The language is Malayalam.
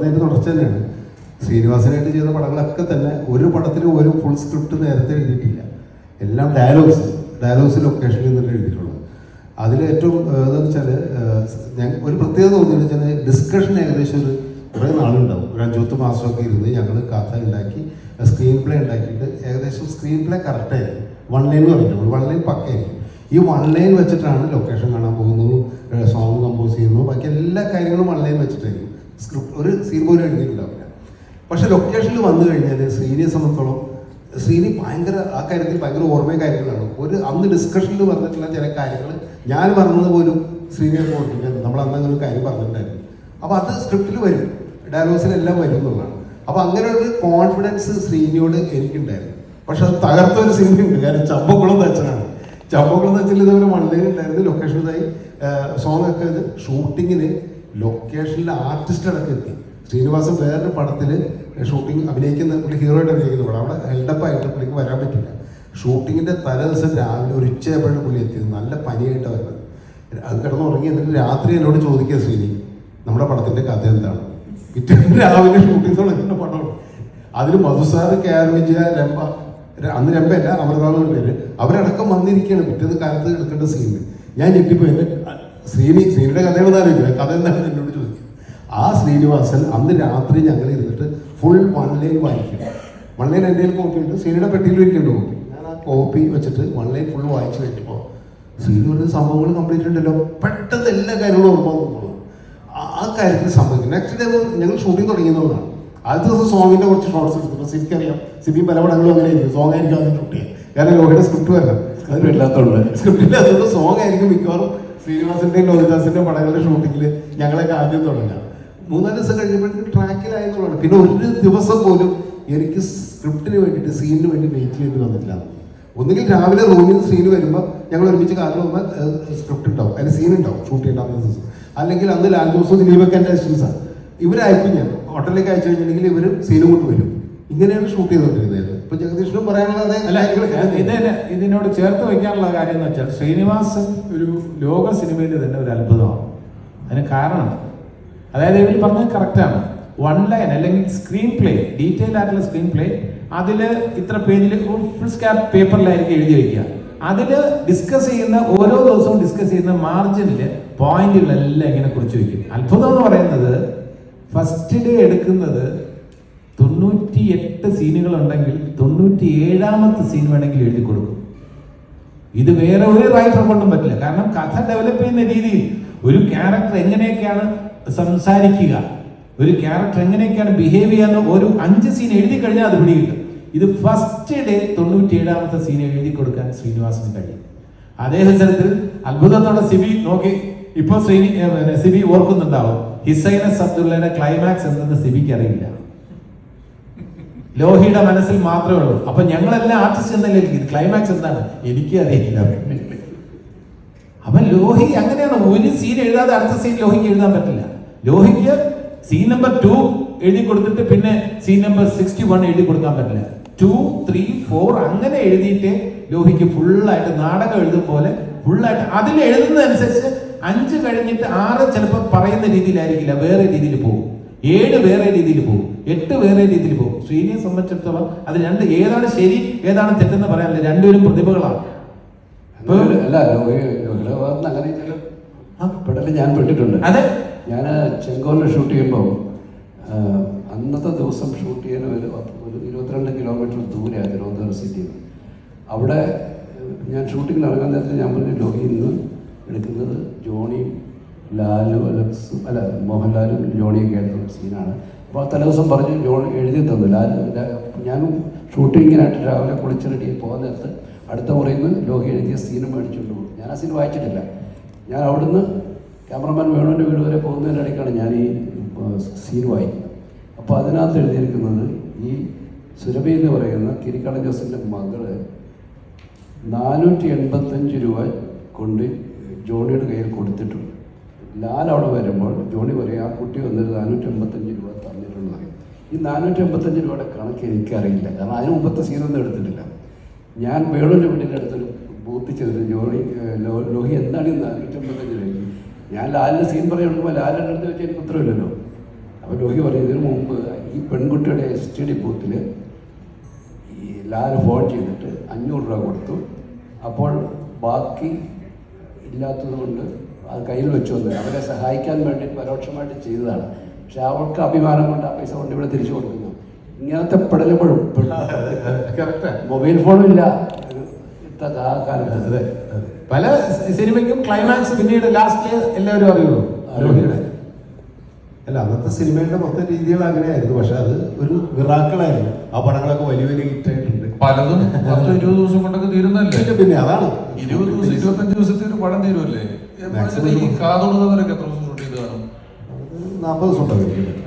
പറഞ്ഞതിന്റെ തുടർച്ച തന്നെയാണ്. ശ്രീനിവാസനായിട്ട് ചെയ്ത പടങ്ങളൊക്കെ തന്നെ ഒരു പടത്തിൽ ഒരു ഫുൾ സ്ക്രിപ്റ്റ് നേരത്തെ എഴുതിയിട്ടില്ല. എല്ലാം ഡയലോഗ്സ് ഡയലോഗ്സ് ലൊക്കേഷനിൽ നിന്നല്ലേ എഴുതിയിട്ടുള്ളത്. അതിൽ ഏറ്റവും എന്താണെന്ന് വെച്ചാൽ ഞാൻ ഒരു പ്രത്യേകത തോന്നിയെന്ന് വെച്ചാൽ ഡിസ്കഷൻ ഏകദേശം ഒരു കുറേ നാളുണ്ടാവും. ഒരു അഞ്ചുപത്ത് മാസമൊക്കെ ഇരുന്ന് ഞങ്ങൾ കഥ ഉണ്ടാക്കി സ്ക്രീൻ പ്ലേ ഉണ്ടാക്കിയിട്ട് ഏകദേശം സ്ക്രീൻ പ്ലേ കറക്റ്റായിരിക്കും വൺ ലൈൻ എന്ന് പറഞ്ഞിട്ടുണ്ട് വൺ ലൈൻ പക്കായിരിക്കും ഈ വൺ ലൈൻ വെച്ചിട്ടാണ് ലൊക്കേഷൻ കാണാൻ പോകുന്നതും സോങ് കമ്പോസ് ചെയ്യുന്നതും. ബാക്കി എല്ലാ കാര്യങ്ങളും വൺ ലൈൻ വെച്ചിട്ടായിരിക്കും. സ്ക്രിപ്റ്റ് ഒരു സീൻ പോലും എഴുതിയിട്ടുണ്ടാവില്ല. പക്ഷെ ലൊക്കേഷനിൽ വന്നു കഴിഞ്ഞാൽ സീനിയെ സംബന്ധിച്ചോളം സീനി ഭയങ്കര ആ കാര്യത്തിൽ ഭയങ്കര ഓർമ്മയും കാര്യങ്ങളാണ്. ഒരു അന്ന് ഡിസ്കഷനിൽ പറഞ്ഞിട്ടുള്ള ചില കാര്യങ്ങൾ ഞാൻ പറഞ്ഞത് പോലും സീനിയെ ഓർമ്മിക്കുന്നുണ്ട് നമ്മൾ അന്ന് അങ്ങനെ ഒരു കാര്യം പറഞ്ഞിട്ടുണ്ടായിരുന്നു. അപ്പോൾ അത് സ്ക്രിപ്റ്റിൽ വരും. ഡയലോഗ്സിലെല്ലാം വരും എന്നുള്ളതാണ്. അപ്പോൾ അങ്ങനെ ഒരു കോൺഫിഡൻസ് ശ്രീനിയോട് എനിക്കുണ്ടായിരുന്നു. പക്ഷെ അത് തകർത്ത ഒരു സിനിമയുണ്ട് കാരണം ചമ്പക്കുളം തച്ചനാണ് ചമ്പക്കുളം തച്ചിൽ ഇതുപോലെ മണ്ണിലുണ്ടായിരുന്നു ലൊക്കേഷനിലായി സോങ് ഒക്കെ ഇത് ഷൂട്ടിങ്ങിന് ലൊക്കേഷനിൽ ആർട്ടിസ്റ്റ് അടക്കം എത്തി. ശ്രീനിവാസൻ വേറൊരു പടത്തിൽ ഷൂട്ടിംഗ് അഭിനയിക്കുന്ന പുള്ളി ഹീറോ ആയിട്ട് അഭിനയിക്കുന്ന പടം. അവിടെ ഹെൽഡപ്പായിട്ട് പുള്ളിക്ക് വരാൻ പറ്റില്ല. ഷൂട്ടിങ്ങിന്റെ തലേദിവസം രാവിലെ ഒരു ഉച്ചയായപ്പോഴാണ് പുള്ളി എത്തിയത്. നല്ല പനിയായിട്ടാണ് വരുന്നത്. അത് കിടന്ന് ഉറങ്ങി എന്നിട്ട് രാത്രി എന്നോട് ചോദിക്കുക ശ്രീനി നമ്മുടെ പടത്തിന്റെ കഥ എന്താണ്? പിറ്റേ രാവിലെ ഷൂട്ടിംഗ് തുടങ്ങുന്ന പടമാണ് അതിൽ മധുസാർ കെ ആർ രംഭ ര- അന്ന് രംഭയല്ല അമൃതാന്ന് പേര്. അവരടക്കം വന്നിരിക്കുകയാണ് പിറ്റേന്ന് കാലത്ത് എടുക്കേണ്ട സീൻ ഞാൻ ഞെട്ടിപ്പോയി. ശ്രീനി ശ്രീനിയുടെ കഥ ആലോചിക്കുന്നത് കഥ എന്താണ് എന്നോട് ചോദിക്കും. ആ ശ്രീനിവാസൻ അന്ന് രാത്രി ഞങ്ങൾ ഇരുന്നിട്ട് ഫുൾ വൺലൈൻ വായിക്കും. വൺലൈൻ എന്റെ കയ്യിൽ കോപ്പി ഉണ്ട്. ശ്രീനിയുടെ പെട്ടിയിൽ വയ്ക്കേണ്ട കോപ്പി ഞാൻ ആ കോപ്പി വെച്ചിട്ട് വൺലൈൻ ഫുൾ വായിച്ച് കഴിഞ്ഞപ്പോൾ ശ്രീനി ഒരു സംഭവങ്ങൾ കംപ്ലീറ്റ് ഉണ്ടല്ലോ. പെട്ടെന്ന് എല്ലാ കാര്യങ്ങളും ഓർമ്മ നോക്കുള്ളൂ ആ- കാര്യത്തിൽ സംഭവിക്കും. നെക്സ്റ്റ് ഡേ ഞങ്ങൾ ഷൂട്ടിംഗ് തുടങ്ങിയതുകൊണ്ടാണ് ആദ്യത്തെ ദിവസം സോങ്ങിന്റെ കുറച്ച് ഷോർട്സ് എടുത്തു സിബിക്ക് അറിയാം സിബി പല പടങ്ങളും അങ്ങനെ ആയിരിക്കും സോങ് ആയിരിക്കും അതിന് ഷൂട്ട് ചെയ്യാം കാരണം ലോഹിയുടെ സ്ക്രിപ്റ്റ് വരണം. സ്ക്രിപ്റ്റ് ഇല്ലാത്തതുകൊണ്ട്. സ്ക്രിപ്റ്റ് ഇല്ലാത്തതുകൊണ്ട് സോങ് ആയിരിക്കും മിക്കവാറും ശ്രീനിവാസിന്റെയും ലോഹിദാസിന്റെയും പടങ്ങളുടെ ഷൂട്ടിങ്ങിൽ ഞങ്ങളെ ആദ്യം തുടങ്ങുക. മൂന്നാൽ ദിവസം കഴിഞ്ഞപ്പോഴേക്കും ട്രാക്കിലായെന്നുള്ളതാണ്. പിന്നെ ഒരു ദിവസം പോലും എനിക്ക് സ്ക്രിപ്റ്റിന് വേണ്ടിയിട്ട് സീനിന് വേണ്ടി വെയിറ്റ് ചെയ്യേണ്ടി വന്നിട്ടില്ല. ഒന്നുകിൽ രാവിലെ റൂമിൽ നിന്ന് സീന് വരുമ്പോൾ ഞങ്ങൾ ഒരുമിച്ച് കാറിൽ പോകുമ്പോൾ സ്ക്രിപ്റ്റ് ഉണ്ടാവും. അതിന് സീൻ ഉണ്ടാവും. ഷൂട്ട് ചെയ്യേണ്ട ദിവസം. അല്ലെങ്കിൽ അന്ന് ലാൽ ദിവസം ദിലീപൊക്കെ എന്റെ അസിസ്റ്റൻസാണ് ഞാൻ. ഹോട്ടലിലേക്ക് അയച്ചു കഴിഞ്ഞിട്ടുണ്ടെങ്കിൽ ഇവർ സീനും കൊണ്ട് വരും. ഇങ്ങനെയാണ് ഷൂട്ട് ചെയ്തുകൊണ്ടിരുന്നത് ഇപ്പൊ ജഗദീഷിനും പറയാനുള്ളത് അല്ല ഇതിന് ഇതിനോട് ചേർത്ത് വെക്കാനുള്ള കാര്യം എന്ന് വെച്ചാൽ ശ്രീനിവാസൻ ഒരു ലോക സിനിമയിൽ തന്നെ ഒരു അത്ഭുതമാണ്. അതിന് കാരണം അതായത് ഇവർ പറഞ്ഞത് കറക്റ്റാണ് വൺ ലൈൻ അല്ലെങ്കിൽ സ്ക്രീൻ പ്ലേ ഡീറ്റെയിൽ ആയിട്ടുള്ള സ്ക്രീൻ പ്ലേ അതിൽ ഇത്ര പേജിൽ ഫുൾ സ്കാപ്പ് പേപ്പറിലായിരിക്കും എഴുതി വയ്ക്കുക അതിൽ ഡിസ്കസ് ചെയ്യുന്ന ഓരോ ദിവസവും ഡിസ്കസ് ചെയ്യുന്ന മാർജിനിൽ പോയിന്റുകളെല്ലാം ഇങ്ങനെ കുറിച്ച് വയ്ക്കും അത്ഭുതം എന്ന് പറയുന്നത് ഫസ്റ്റ് ഡേ എടുക്കുന്നത് തൊണ്ണൂറ്റി എട്ട് സീനുകൾ ഉണ്ടെങ്കിൽ തൊണ്ണൂറ്റി ഏഴാമത്തെ സീൻ വേണമെങ്കിൽ എഴുതി കൊടുക്കും. ഇത് വേറെ ഒരു റൈറ്റർ കൊണ്ടും പറ്റില്ല. കാരണം കഥ ഡെവലപ്പ് ചെയ്യുന്ന രീതിയിൽ ഒരു ക്യാരക്ടർ എങ്ങനെയൊക്കെയാണ് സംസാരിക്കുക ഒരു ക്യാരക്ടർ എങ്ങനെയൊക്കെയാണ് ബിഹേവ് ചെയ്യാന്ന് ഒരു അഞ്ച് സീൻ എഴുതി കഴിഞ്ഞാൽ അത് പിടികിട്ടും. ഇത് ഫസ്റ്റ് ഡേ തൊണ്ണൂറ്റി ഏഴാമത്തെ സീൻ എഴുതി കൊടുക്കാൻ ശ്രീനിവാസിന് കഴിയും. അതേ അവസരത്തിൽ അത്ഭുതത്തോടെ സിബി നോക്കി. ഇപ്പൊ ശ്രീനി സിബി ഓർക്കുന്നുണ്ടാവും ഹിസൈനസ് അബ്ദുള്ളയുടെ ക്ലൈമാക്സ് എന്തെന്ന് സിബിക്ക് അറിയില്ല. ലോഹിയുടെ മനസ്സിൽ മാത്രമേ ഉള്ളൂ. അപ്പൊ ഞങ്ങളെല്ലാം ആർട്ടിസ്റ്റ് എന്നല്ലേ ഇരിക്കുന്നത് ക്ലൈമാക്സ് എന്താണ്? എനിക്ക് അറിയില്ല. അപ്പൊ ലോഹി അങ്ങനെയാണ്. ഒരു സീൻ എഴുതാതെ അടുത്ത സീൻ ലോഹിക്ക് എഴുതാൻ പറ്റില്ല. ലോഹിക്ക് സീൻ നമ്പർ ടു എഴുതി കൊടുത്തിട്ട് പിന്നെ സീൻ നമ്പർ സിക്സ്റ്റി വൺ എഴുതി കൊടുക്കാൻ പറ്റില്ല. ടു ത്രീ ഫോർ അങ്ങനെ എഴുതിയിട്ട് ലോഹിക്ക് ഫുള്ളായിട്ട് നാടകം എഴുതും പോലെ ഫുള്ളായിട്ട് അതിൽ എഴുതുന്നതനുസരിച്ച് അഞ്ച് കഴിഞ്ഞിട്ട് ആറ് ചിലപ്പോൾ പറയുന്ന രീതിയിലായിരിക്കില്ല. വേറെ രീതിയിൽ പോകും. ഏഴ് വേറെ രീതിയിൽ പോകും. എട്ട് വേറെ രീതിയിൽ പോകും. ശ്രീനിയെ സംബന്ധിച്ചിടത്തോളം അത് രണ്ട് ഏതാണ് ശരി ഏതാണ് തെറ്റെന്ന് പറയാനില്ല രണ്ടുപേരും പ്രതിഭകളാണ്. അല്ല അങ്ങനെ പെടൽ ഞാൻ പെട്ടിട്ടുണ്ട്. അതെ. ഞാൻ ചെങ്കോലിൽ ഷൂട്ട് ചെയ്യുമ്പോൾ അന്നത്തെ ദിവസം ഷൂട്ട് ചെയ്യാൻ ഒരു ഒരു ഇരുപത്തിരണ്ട് കിലോമീറ്റർ ദൂരെയാണ് തിരുവനന്തപുരം സിറ്റിയിൽ നിന്ന് അവിടെ ഞാൻ ഷൂട്ടിങ്ങിന് ഇറങ്ങാൻ നേരത്തെ ഞാൻ പറഞ്ഞു ലോഹി ഇന്ന് എടുക്കുന്നത് ജോണിയും ലാലും അലക്സും അല്ല മോഹൻലാലും ജോണിയും കേട്ട സീനാണ്. അപ്പോൾ തലേദിവസം പറഞ്ഞു ജോണി എഴുതി തന്നു. ലാലു ഞാൻ ഷൂട്ടിങ്ങിനായിട്ട് രാവിലെ കുളിച്ച് റെഡി പോകാൻ നേരത്ത് അടുത്ത മുറിയിൽ നിന്ന് ലോഹി എഴുതിയ സീനും മേടിച്ചുകൊണ്ട് പോകും. ഞാൻ ആ സീൻ വായിച്ചിട്ടില്ല. ഞാൻ അവിടുന്ന് ക്യാമറമാൻ വേണുവിന്റെ വീട് വരെ പോകുന്നതിനിടയ്ക്കാണ് ഞാൻ ഈ സീൻ വായിക്കുന്നത്. അപ്പോൾ അതിനകത്ത് എഴുതിയിരിക്കുന്നത് ഈ സുരഭി എന്ന് പറയുന്ന കിരിക്കാടൻ ജോസിന്റെ മകൾ നാനൂറ്റി എൺപത്തഞ്ച് രൂപ കൊണ്ട് ജോണിയുടെ കയ്യിൽ കൊടുത്തിട്ടുണ്ട്. ലാൽ അവിടെ വരുമ്പോൾ ജോണി പറയും ആ കുട്ടി വന്നിട്ട് നാനൂറ്റി അമ്പത്തഞ്ച് രൂപ തന്നിട്ടുണ്ടെന്ന് പറയും. ഈ നാനൂറ്റി അമ്പത്തഞ്ച് രൂപയുടെ കണക്ക് എനിക്കറിയില്ല. കാരണം അതിന് മുമ്പത്തെ സീനൊന്നും എടുത്തിട്ടില്ല. ഞാൻ വേണുവിന്റെ വീടിന്റെ അടുത്തൊരു ബൂത്ത് ചെയ്തിട്ട് ജോണി ലോഹി എന്താണ് ഈ നാനൂറ്റി അമ്പത്തഞ്ച് രൂപ ഞാൻ ലാലിന്റെ സീൻ പറയുമ്പോൾ ലാലിന്റെ അടുത്ത് വെച്ച് എനിക്ക് ഉത്തരവില്ലല്ലോ അപ്പോൾ ലോഹി പറയും ഇതിനു മുമ്പ് ഈ പെൺകുട്ടിയുടെ എസ് ടി ഡി ബൂത്തിൽ ഈ ലാൽ ഫോൺ ചെയ്തിട്ട് അഞ്ഞൂറ് രൂപ കൊടുത്തു. അപ്പോൾ ബാക്കി ഇല്ലാത്തത് കൊണ്ട് അത് കയ്യിൽ വെച്ചു വന്നത് അവരെ സഹായിക്കാൻ വേണ്ടി പരോക്ഷമായിട്ട് ചെയ്തതാണ്. പക്ഷെ അവൾക്ക് അഭിമാനം കൊണ്ട് ആ പൈസ കൊണ്ട് ഇവിടെ തിരിച്ചു കൊടുക്കുന്നു. ഇങ്ങനത്തെ പെടലുമ്പോഴും മൊബൈൽ ഫോണും ഇല്ല ആ കാലത്ത്. പല സിനിമയ്ക്കും ക്ലൈമാക്സ് പിന്നീട് ലാസ്റ്റ് എല്ലാവരും അറിയുള്ളൂ. അല്ല അന്നത്തെ സിനിമയുടെ മൊത്തം രീതികൾ അങ്ങനെയായിരുന്നു. പക്ഷെ അത് ഒരു വിറാക്കളായിരുന്നു. ആ പടങ്ങളൊക്കെ വലിയ വലിയ ഹിറ്റായിട്ടുണ്ട് പലതും പത്ത് ഇരുപത് ദിവസം കൊണ്ടൊക്കെ തീരുന്നല്ലേ പിന്നെ പിന്നെ അതാണ്. ഇരുപത് ദിവസം ഇരുപത്തഞ്ച് ദിവസത്തെ ഒരു പടം തീരുമല്ലേ നാൽപ്പത് ദിവസം ഉണ്ടാവും